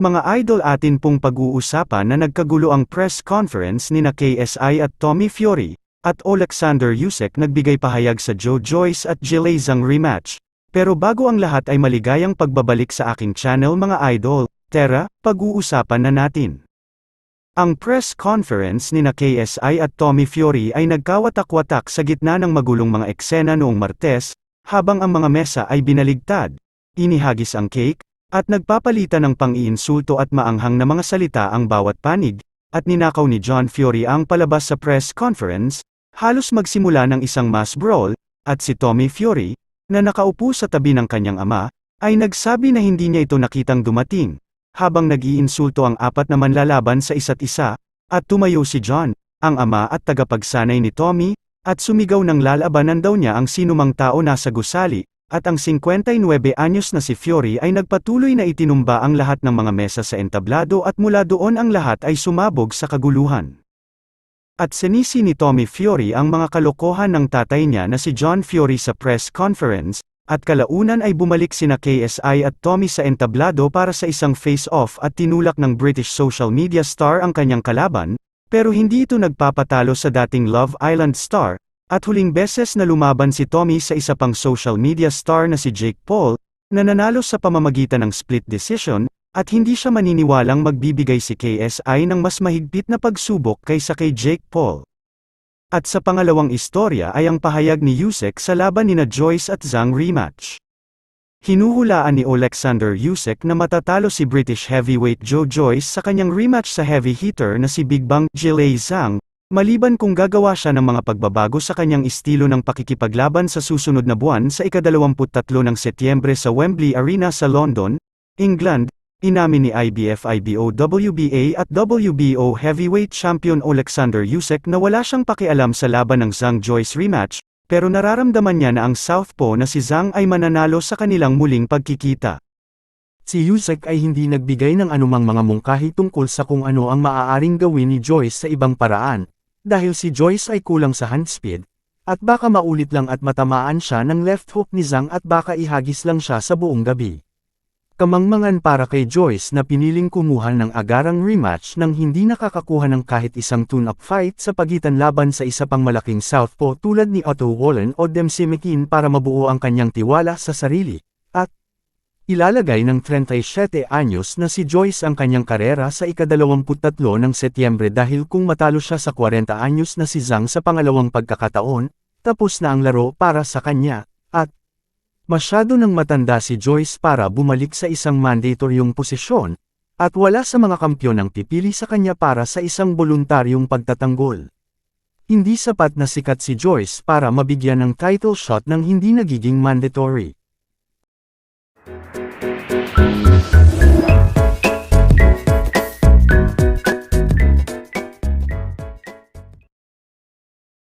Mga idol atin pong pag-uusapan na nagkagulo ang press conference ni na KSI at Tommy Fury, at Alexander Yusek nagbigay pahayag sa Joe Joyce at Jilay Zhang rematch. Pero bago ang lahat ay maligayang pagbabalik sa aking channel mga idol, tara, pag-uusapan na natin. Ang press conference ni na KSI at Tommy Fury ay nagkawatak-watak sa gitna ng magulong mga eksena noong Martes, habang ang mga mesa ay binaligtad, inihagis ang cake, at nagpapalitan ng pang-iinsulto at maanghang na mga salita ang bawat panig, at ninakaw ni John Fury ang palabas sa press conference, halos magsimula ng isang mass brawl, at si Tommy Fury, na nakaupo sa tabi ng kanyang ama, ay nagsabi na hindi niya ito nakitang dumating, habang nag-iinsulto ang apat na manlalaban sa isa't isa, at tumayo si John, ang ama at tagapagsanay ni Tommy, at sumigaw ng lalabanan daw niya ang sinumang tao nasa gusali, at ang 59 anyos na si Fury ay nagpatuloy na itinumba ang lahat ng mga mesa sa entablado at mula doon ang lahat ay sumabog sa kaguluhan. At sinisi ni Tommy Fury ang mga kalokohan ng tatay niya na si John Fury sa press conference, at kalaunan ay bumalik sina KSI at Tommy sa entablado para sa isang face-off at tinulak ng British social media star ang kanyang kalaban, pero hindi ito nagpapatalo sa dating Love Island star, at huling beses na lumaban si Tommy sa isa pang social media star na si Jake Paul, na nanalo sa pamamagitan ng split decision, at hindi siya maniniwalang magbibigay si KSI ng mas mahigpit na pagsubok kaysa kay Jake Paul. At sa pangalawang istorya ay ang pahayag ni Yusek sa laban nina Joyce at Zhang rematch. Hinuhulaan ni Alexander Yusek na matatalo si British heavyweight Joe Joyce sa kanyang rematch sa heavy hitter na si Big Bang Jilay Zhang, maliban kung gagawa siya ng mga pagbabago sa kanyang estilo ng pakikipaglaban sa susunod na buwan sa ika-23 ng Setyembre sa Wembley Arena sa London, England, Inamin ni IBF IBO WBA at WBO heavyweight champion Alexander Yusek na wala siyang pakialam sa laban ng Zhang Joyce rematch, pero nararamdaman niya na ang southpaw na si Zhang ay mananalo sa kanilang muling pagkikita. Si Yusek ay hindi nagbigay ng anumang mga mungkahi tungkol sa kung ano ang maaaring gawin ni Joyce sa ibang paraan, dahil si Joyce ay kulang sa hand speed, at baka maulit lang at matamaan siya ng left hook ni Zhang at baka ihagis lang siya sa buong gabi. Kamangmangan para kay Joyce na piniling kumuha ng agarang rematch nang hindi nakakakuha ng kahit isang tune-up fight sa pagitan laban sa isa pang malaking southpaw tulad ni Otto Wallen o Dempsey McKean para mabuo ang kanyang tiwala sa sarili, at ilalagay ng 37 anyos na si Joyce ang kanyang karera sa ika-23 ng Setyembre dahil kung matalo siya sa 40 anyos na si Zhang sa pangalawang pagkakataon, tapos na ang laro para sa kanya, at Masyado nang matanda si Joyce para bumalik sa isang mandatoryong posisyon, at wala sa mga kampyon ang pipili sa kanya para sa isang voluntaryong pagtatanggol. Hindi sapat na sikat si Joyce para mabigyan ng title shot nang hindi nagiging mandatory. Thank you.